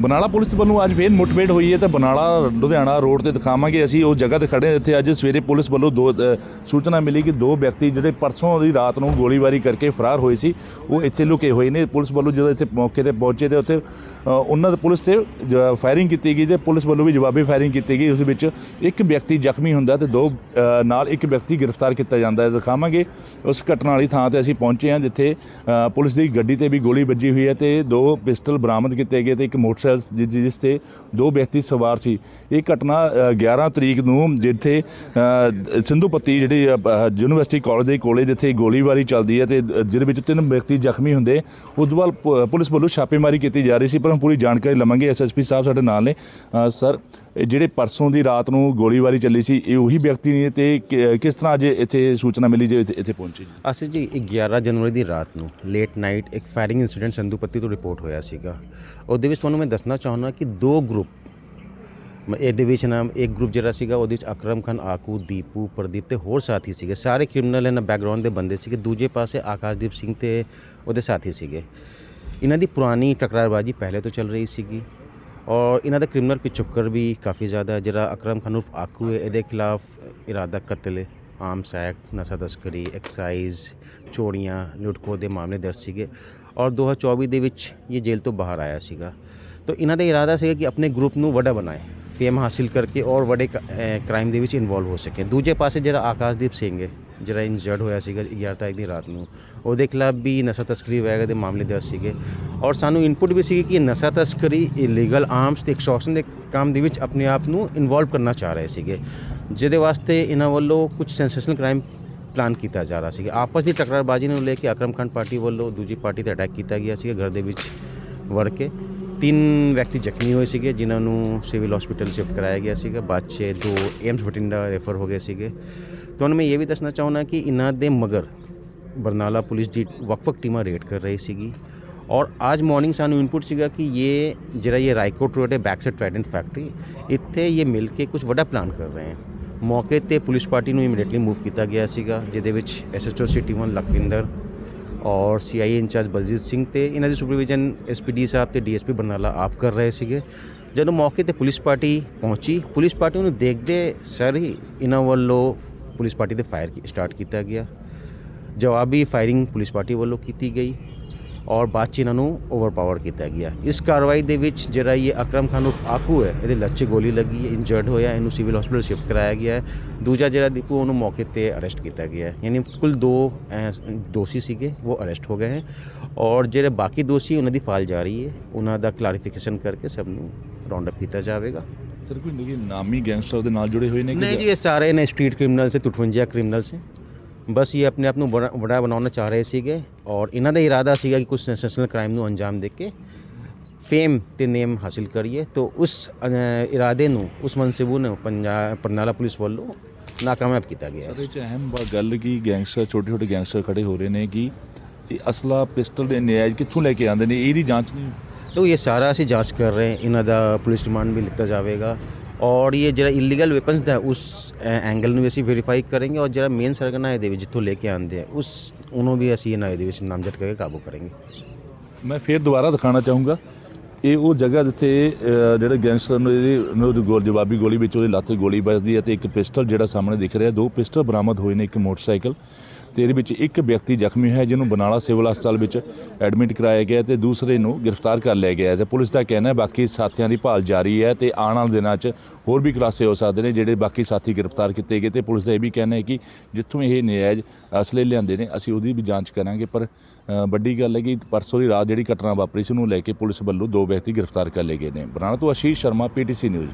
ਬਨਾਲਾ police ਵੱਲੋਂ ਅੱਜ ਫੇਰ ਮੁੱਠਭੇੜ ਹੋਈ ਹੈ ਤੇ ਬਨਾਲਾ, ਲੁਧਿਆਣਾ ਰੋਡ ਤੇ ਦਿਖਾਵਾਂਗੇ। ਅਸੀਂ ਉਹ ਜਗ੍ਹਾ ਤੇ ਖੜੇ ਹਾਂ ਜਿੱਥੇ ਅੱਜ ਸਵੇਰੇ ਪੁਲਿਸ ਵੱਲੋਂ ਦੋ ਸੂਚਨਾ ਮਿਲੀ ਕਿ ਦੋ ਵਿਅਕਤੀ ਜਿਹੜੇ ਪਰਸੋਂ ਦੀ ਰਾਤ ਨੂੰ ਗੋਲੀਬਾਰੀ ਕਰਕੇ ਫਰਾਰ ਹੋਏ ਸੀ, ਉਹ ਇੱਥੇ ਲੁਕੇ ਹੋਏ ਨੇ। ਪੁਲਿਸ ਵੱਲੋਂ ਜਦੋਂ ਇੱਥੇ ਮੌਕੇ ਤੇ ਪਹੁੰਚੇ ਤੇ ਉੱਥੇ ਉਹਨਾਂ ਦੇ ਪੁਲਿਸ ਤੇ ਫਾਇਰਿੰਗ ਕੀਤੀ ਗਈ ਤੇ ਪੁਲਿਸ ਵੱਲੋਂ ਵੀ ਜਵਾਬੀ ਫਾਇਰਿੰਗ ਕੀਤੀ ਗਈ। ਉਸ ਵਿੱਚ ਇੱਕ ਵਿਅਕਤੀ ਜ਼ਖਮੀ ਹੁੰਦਾ ਤੇ ਦੋ ਨਾਲ ਇੱਕ ਵਿਅਕਤੀ ਗ੍ਰਿਫਤਾਰ ਕੀਤਾ ਜਾਂਦਾ ਹੈ। ਦਿਖਾਵਾਂਗੇ ਉਸ ਘਟਨਾ ਵਾਲੀ ਥਾਂ ਤੇ ਅਸੀਂ ਪਹੁੰਚੇ ਹਾਂ ਜਿੱਥੇ ਪੁਲਿਸ ਦੀ ਗੱਡੀ ਤੇ ਵੀ ਗੋਲੀ ਵੱਜੀ ਹੋਈ ਹੈ ਤੇ ਦੋ ਪਿਸਟਲ ਬਰਾਮਦ ਕੀਤੇ ਗਏ ਤੇ ਇੱਕ ਮੋਟਰਸਾਈਕਲ ਜਿ- ਜਿਸ ਤੇ ਦੋ ਵਿਅਕਤੀ ਸਵਾਰ ਸੀ। ਇਹ ਘਟਨਾ ਅ, 11 ਤਰੀਕ ਨੂੰ ਜਿੱਥੇ ਸਿੰਧੂਪਤੀ ਜਿਹੜੀ ਯੂਨੀਵਰਸਿਟੀ ਕਾਲਜ ਦੇ ਕੋਲੇ ਜਿੱਥੇ ਗੋਲੀਬਾਰੀ ਚੱਲਦੀ ਹੈ ਤੇ ਜਿਹਦੇ ਵਿੱਚ ਤਿੰਨ ਵਿਅਕਤੀ ਜ਼ਖਮੀ ਹੁੰਦੇ। ਉਸ ਤੋਂ ਬਾਅਦ ਪੁਲਿਸ ਵੱਲੋਂ ਛਾਪੇਮਾਰੀ ਕੀਤੀ ਜਾ ਰਹੀ ਸੀ ਪਰ ਹੁਣ ਪੂਰੀ ਜਾਣਕਾਰੀ ਲਵਾਂਗੇ। ਐਸਐਸਪੀ ਸਾਹਿਬ ਸਾਡੇ ਨਾਲ ਨੇ। ਸਰ ਜਿਹੜੇ ਪਰਸੋਂ ਦੀ ਰਾਤ ਨੂੰ ਗੋਲੀਬਾਰੀ ਚੱਲੀ ਸੀ, ਇਹ ਉਹੀ ਵਿਅਕਤੀ ਨੇ ਤੇ ਕਿਸ ਤਰ੍ਹਾਂ ਅੱਜ ਇੱਥੇ ਸੂਚਨਾ ਮਿਲੀ ਜੇ ਇੱਥੇ ਪਹੁੰਚੇ ਅਸੀਂ ਜੀ 11 ਜਨਵਰੀ ਦੀ ਰਾਤ ਨੂੰ ਲੇਟ ਨਾਈਟ ਇੱਕ ਫਾਇਰਿੰਗ ਇਨਸੀਡੈਂਟ ਸੰਧੂਪਤੀ ਤੋਂ ਰਿਪੋਰਟ ਹੋਇਆ ਸੀਗਾ। ਉਹਦੇ ਵਿੱਚ ਤੁਹਾਨੂੰ ਮੈਂ ਦੱਸਣਾ ਚਾਹੁੰਦਾ ਕਿ ਦੋ ਗਰੁੱਪ ਮ- ਇਹਦੇ ਵਿੱਚ ਨਾ ਇੱਕ ਗਰੁੱਪ ਜਿਹੜਾ ਸੀਗਾ, ਉਹਦੇ ਵਿੱਚ ਅਕਰਮ ਖਾਨ, ਆਕੂ, ਦੀਪੂ, ਪ੍ਰਦੀਪ ਤੇ ਹੋਰ ਸਾਥੀ ਸੀਗੇ। ਸਾਰੇ ਕ੍ਰਿਮੀਨਲ ਇਹਨਾਂ ਬੈਕਗ੍ਰਾਉਂਡ ਦੇ ਬੰਦੇ ਸੀਗੇ। ਦੂਜੇ ਪਾਸੇ ਆਕਾਸ਼ਦੀਪ ਸਿੰਘ ਤੇ ਉਹਦੇ ਸਾਥੀ ਸੀਗੇ। ਇਹਨਾਂ ਦੀ ਪੁਰਾਣੀ ਟਕਰਾਰਬਾਜੀ ਪਹਿਲੇ ਤੋਂ ਚੱਲ ਰਹੀ ਸੀਗੀ। ਔਰ ਇਹਨਾਂ ਦਾ ਕ੍ਰਿਮੀਨਲ ਪਿਛੋਕਰ ਵੀ ਕਾਫੀ ਜ਼ਿਆਦਾ ਹੈ। ਜਿਹੜਾ ਅਕਰਮ ਖਾਨ ਉਰਫ ਆਕੂ ਹੈ, ਇਹਦੇ ਖਿਲਾਫ ਇਰਾਦਾ ਕਤਲ ਹੈ ਆਰਮਸ ਐਕਟ ਨਸ਼ਾ ਤਸਕਰੀ, ਐਕਸਾਈਜ਼, ਚੋਰੀਆਂ ਲੁੱਟਖੋ ਦੇ ਮਾਮਲੇ ਦਰਜ ਸੀਗੇ। ਔਰ 2024 ਦੇ ਵਿੱਚ ਇਹ ਜੇਲ੍ਹ ਤੋਂ ਬਾਹਰ ਆਇਆ ਸੀਗਾ। ਤਾਂ ਇਹਨਾਂ ਦਾ ਇਰਾਦਾ ਸੀਗਾ ਕਿ ਆਪਣੇ ਗਰੁੱਪ ਨੂੰ ਵੱਡਾ ਬਣਾਏ, ਫੇਮ ਹਾਸਿਲ ਕਰਕੇ ਔਰ ਵੱਡੇ ਕ੍ਰਾਈਮ ਦੇ ਵਿੱਚ ਇਨਵੋਲਵ ਹੋ ਸਕੇ। ਦੂਜੇ ਪਾਸੇ ਜਿਹੜਾ ਆਕਾਸ਼ਦੀਪ ਸਿੰਘ ਹੈ ਜਿਹੜਾ ਇੰਜਰਡ ਹੋਇਆ ਸੀਗਾ 11 ਤਾਰੀਖ ਦੀ ਰਾਤ ਨੂੰ ਉਹਦੇ ਖਿਲਾਫ ਵੀ ਨਸ਼ਾ ਤਸਕਰੀ ਵਗੈਰਾ ਦੇ ਮਾਮਲੇ ਦਰਜ ਸੀਗੇ। ਔਰ ਸਾਨੂੰ ਇਨਪੁਟ ਵੀ ਸੀਗੀ ਕਿ ਨਸ਼ਾ ਤਸਕਰੀ ਇਲੀਗਲ ਆਰਮਸ ਤੇ ਐਕਸਟ੍ਰੈਕਸ਼ਨ ਦੇ ਕੰਮ ਦੇ ਵਿੱਚ ਆਪਣੇ ਆਪ ਨੂੰ ਇਨਵੋਲਵ ਕਰਨਾ ਚਾਹ ਰਹੇ ਸੀਗੇ। ਜਿਹਦੇ ਵਾਸਤੇ ਇਹਨਾਂ ਵੱਲੋਂ ਕੁਝ ਸੈਂਸੇਸ਼ਨਲ ਕ੍ਰਾਈਮ ਪਲਾਨ ਕੀਤਾ ਜਾ ਰਿਹਾ ਸੀਗਾ। ਆਪਸ ਦੀ ਟਕਰਾਰਬਾਜ਼ੀ ਨੂੰ ਲੈ ਕੇ ਅਕਰਮ ਖਾਨ ਪਾਰਟੀ ਵੱਲੋਂ ਦੂਜੀ ਪਾਰਟੀ ਤੇ ਅਟੈਕ ਕੀਤਾ ਗਿਆ ਸੀਗਾ ਘਰ ਦੇ ਵਿੱਚ ਵੜ ਕੇ। ਤਿੰਨ ਵਿਅਕਤੀ ਜ਼ਖਮੀ ਹੋਏ ਸੀਗੇ, ਜਿਨ੍ਹਾਂ ਨੂੰ ਸਿਵਲ ਹਸਪੀਟਲ ਸ਼ਿਫਟ ਕਰਾਇਆ ਗਿਆ ਸੀਗਾ। ਬਾਅਦ 'ਚ ਦੋ ਏਮਸ ਬਠਿੰਡਾ ਰੈਫਰ ਹੋ ਗਏ ਸੀਗੇ। ਤੁਹਾਨੂੰ ਮੈਂ ਇਹ ਵੀ ਦੱਸਣਾ ਚਾਹੁੰਦਾ ਕਿ ਇਹਨਾਂ ਦੇ ਮਗਰ ਬਰਨਾਲਾ ਪੁਲਿਸ ਦੀ ਵੱਖ-ਵੱਖ ਟੀਮਾਂ ਰੇਡ ਕਰ ਰਹੀ ਸੀਗੀ ਔਰ ਅੱਜ ਮਾਰਨਿੰਗ ਸਾਨੂੰ ਇਨਪੁਟ ਸੀਗਾ ਕਿ ਇਹ ਜਿਹੜਾ ਇਹ ਰਾਈਕੋਟ ਰੋਡ ਹੈ ਬੈਕ ਸਾਈਡ ਟ੍ਰਾਈਡੈਂਟ ਫੈਕਟਰੀ ਇੱਥੇ ਇਹ ਮਿਲ ਕੇ ਕੁਝ ਵੱਡਾ ਪਲਾਨ ਕਰ ਰਹੇ ਹਨ ਮੌਕੇ ਤੇ ਪੁਲਿਸ ਪਾਰਟੀ ਨੂੰ ਇਮੀਡੀਏਟਲੀ ਮੂਵ ਕੀਤਾ ਗਿਆ ਸੀਗਾ ਜਿਹਦੇ ਵਿੱਚ ਐਸਐਚਓ ਸਿਟੀ 1 ਲਖਵਿੰਦਰ ਔਰ ਸੀਆਈਏ ਇੰਚਾਰਜ ਬਲਜੀਤ ਸਿੰਘ ਤੇ ਇਹਨਾਂ ਦੀ ਸੁਪਰਵਿਜ਼ਨ ਐਸਪੀਡੀ ਸਾਹਿਬ ਤੇ ਡੀਐਸਪੀ ਬਰਨਾਲਾ ਆਪ ਕਰ ਰਹੇ ਸੀਗੇ ਜਦੋਂ ਮੌਕੇ ਤੇ ਪੁਲਿਸ ਪਾਰਟੀ ਪਹੁੰਚੀ ਪੁਲਿਸ ਪਾਰਟੀ ਨੂੰ ਦੇਖਦੇ ਸਰ ਹੀ ਇਹਨਾਂ ਵੱਲੋਂ ਪੁਲਿਸ ਪਾਰਟੀ ਤੇ ਫਾਇਰ ਸਟਾਰਟ ਕੀਤਾ ਗਿਆ। ਜਵਾਬੀ ਫਾਇਰਿੰਗ ਪੁਲਿਸ ਪਾਰਟੀ ਵੱਲੋਂ ਕੀਤੀ ਗਈ ਔਰ ਬਾਅਦ 'ਚ ਇਹਨਾਂ ਨੂੰ ਓਵਰਪਾਵਰ ਕੀਤਾ ਗਿਆ। ਇਸ ਕਾਰਵਾਈ ਦੇ ਵਿੱਚ ਜਿਹੜਾ ਇਹ ਅਕਰਮ ਖਾਨ ਉਰਫ ਆਕੂ ਹੈ, ਇਹਦੇ ਲੱਚੇ ਗੋਲੀ ਲੱਗੀ ਹੈ ਇੰਜਰਡ ਹੋਇਆ ਇਹਨੂੰ ਸਿਵਲ ਹਸਪੀਟਲ ਸ਼ਿਫਟ ਕਰਾਇਆ ਗਿਆ ਹੈ। ਦੂਜਾ ਜਿਹੜਾ ਦੀਪੂ, ਉਹਨੂੰ ਮੌਕੇ ਤੇ ਅਰੈਸਟ ਕੀਤਾ ਗਿਆ ਹੈ। ਯਾਨੀ ਕੁੱਲ ਦੋ ਦੋਸ਼ੀ ਸੀਗੇ, ਉਹ ਅਰੈਸਟ ਹੋ ਗਏ ਹੈ। ਔਰ ਜਿਹੜੇ ਬਾਕੀ ਦੋਸ਼ੀ, ਉਹਨਾਂ ਦੀ ਫਾਲ ਜਾ ਰਹੀ ਹੈ। ਉਹਨਾਂ ਦਾ ਕਲੈਰੀਫਿਕੇਸ਼ਨ ਕਰਕੇ ਸਭ ਨੂੰ ਰਾਉਂਡ ਅਪ ਕੀਤਾ ਜਾਵੇਗਾ। ਸਰ ਕੋਈ ਨਹੀਂ ਨਾਮੀ ਗੈਂਗਸਟਰ ਦੇ ਨਾਲ ਜੁੜੇ ਹੋਏ ਨੇ ਨਹੀਂ ਜੀ ਇਹ ਸਾਰੇ ਨੇ ਸਟਰੀਟ ਕ੍ਰਿਮੀਨਲ ਸੇ 52 ਕ੍ਰਿਮੀਨਲ ਸੇ। ਬਸ ਇਹ ਆਪਣੇ ਆਪ ਨੂੰ ਬੜਾ ਬਣਾਉਣਾ ਚਾਹ ਰਹੇ ਸੀਗੇ ਔਰ ਇਹਨਾਂ ਦਾ ਇਰਾਦਾ ਸੀਗਾ ਕਿ ਕੁਝ ਸੈਂਸੇਸ਼ਨਲ ਕ੍ਰਾਈਮ ਨੂੰ ਅੰਜਾਮ ਦੇ ਕੇ ਫੇਮ ਤੇ ਨੇਮ ਹਾਸਿਲ ਕਰੀਏ। ਤੋਂ ਉਸ ਇਰਾਦੇ ਨੂੰ ਉਸ ਮਨਸਬੂ ਨੂੰ ਪੰਜਾਬ ਪਰਨਾਲਾ ਪੁਲਿਸ ਵੱਲੋਂ ਨਾਕਾਮਯਾਬ ਕੀਤਾ ਗਿਆ ਸਰ ਇਹ ਚ ਅਹਿਮ ਗੱਲ ਕੀ ਗੈਂਗਸਟਰ ਛੋਟੇ ਛੋਟੇ ਗੈਂਗਸਟਰ ਖੜੇ ਹੋ ਰਹੇ ਨੇ ਕਿ ਇਹ ਅਸਲਾ ਪਿਸਟਲ ਦੇ ਨਿਆਜ ਕਿੱਥੋਂ ਲੈ ਕੇ ਆਉਂਦੇ ਨੇ? ਇਹਦੀ ਜਾਂਚ ਨਹੀਂ ਤੋ ਇਹ ਸਾਰਾ ਅਸੀਂ ਜਾਂਚ ਕਰ ਰਹੇ ਇਹਨਾਂ ਦਾ ਪੁਲਿਸ ਰਿਮਾਂਡ ਵੀ ਲਿੱਤਾ ਜਾਵੇਗਾ ਔਰ ਇਹ ਜਿਹੜਾ ਇਲੀਗਲ ਵੈਪਨਸ ਦਾ ਉਸ ਐਂਗਲ ਨੂੰ ਵੀ ਅਸੀਂ ਵੈਰੀਫਾਈ ਕਰਾਂਗੇ ਔਰ ਜਿਹੜਾ ਮੇਨ ਸਰਗਨਾ ਦੇ ਵਿੱਚ ਜਿੱਥੋਂ ਲੈ ਕੇ ਆਉਂਦੇ ਆ ਉਸ ਉਹਨੂੰ ਵੀ ਅਸੀਂ ਇਹਨਾਂ ਦੇ ਵਿੱਚ ਨਾਮਜ਼ਦ ਕਰਕੇ ਕਾਬੂ ਕਰਾਂਗੇ ਮੈਂ ਫੇਰ ਦੁਬਾਰਾ ਦਿਖਾਣਾ ਚਾਹੂੰਗਾ ਇਹ ਉਹ ਜਗ੍ਹਾ ਜਿੱਥੇ ਅ, ਜਿਹੜੇ ਗੈਂਗਸਟਰ ਨੂੰ ਇਹਦੀ ਗੋਲ ਜਵਾਬੀ ਗੋਲੀ ਵਿੱਚ ਉਹਦੇ ਲੱਤ ਗੋਲੀ ਵੱਜਦੀ ਹੈ ਤੇ ਇੱਕ ਪਿਸਟਲ ਜਿਹੜਾ ਸਾਹਮਣੇ ਦਿਖ ਰਿਹਾ ਦੋ ਪਿਸਟਲ ਬਰਾਮਦ ਹੋਏ ਨੇ ਇੱਕ ਮੋਟਰਸਾਈਕਲ ਤੇ ਇਹਦੇ ਵਿੱਚ ਇੱਕ ਵਿਅਕਤੀ ਜ਼ਖਮੀ ਹੈ, ਜਿਹਨੂੰ ਬਨਾਲਾ ਸਿਵਲ ਹਸਪਤਾਲ ਵਿੱਚ ਐਡਮਿਟ ਕਰਾਇਆ ਗਿਆ ਤੇ ਦੂਸਰੇ ਨੂੰ ਗ੍ਰਿਫਤਾਰ ਕਰ ਲਿਆ ਗਿਆ ਹੈ। ਤੇ ਪੁਲਿਸ ਦਾ ਕਹਿਣਾ ਹੈ, ਬਾਕੀ ਸਾਥੀਆਂ ਦੀ ਭਾਲ ਜਾਰੀ ਹੈ ਤੇ ਆਉਣ ਵਾਲੇ ਦਿਨਾਂ 'ਚ ਹੋਰ ਵੀ ਖੁਲਾਸੇ ਹੋ ਸਕਦੇ ਨੇ, ਜਿਹੜੇ ਬਾਕੀ ਸਾਥੀ ਗ੍ਰਿਫਤਾਰ ਕੀਤੇ ਗਏ ਤੇ ਪੁਲਿਸ ਦਾ ਇਹ ਵੀ ਕਹਿਣਾ ਹੈ ਕਿ ਜਿੱਥੋਂ ਇਹ ਨਜਾਇਜ਼ ਅਸਲੇ ਲਿਆਂਦੇ ਨੇ, ਅਸੀਂ ਉਹਦੀ ਵੀ ਜਾਂਚ ਕਰਾਂਗੇ। ਪਰ ਵੱਡੀ ਗੱਲ ਹੈ ਕਿ ਪਰਸੋਂ ਦੀ ਰਾਤ ਜਿਹੜੀ ਘਟਨਾ ਵਾਪਰੀ ਸੀ, ਉਹਨੂੰ ਲੈ ਕੇ ਪੁਲਿਸ ਵੱਲੋਂ ਦੋ ਵਿਅਕਤੀ ਗ੍ਰਿਫਤਾਰ ਕਰ ਲਏ ਗਏ ਨੇ। ਬਰਾਣਾ ਤੋਂ ਆਸ਼ੀਸ਼ ਸ਼ਰਮਾ, ਪੀਟੀਸੀ ਨਿਊਜ਼।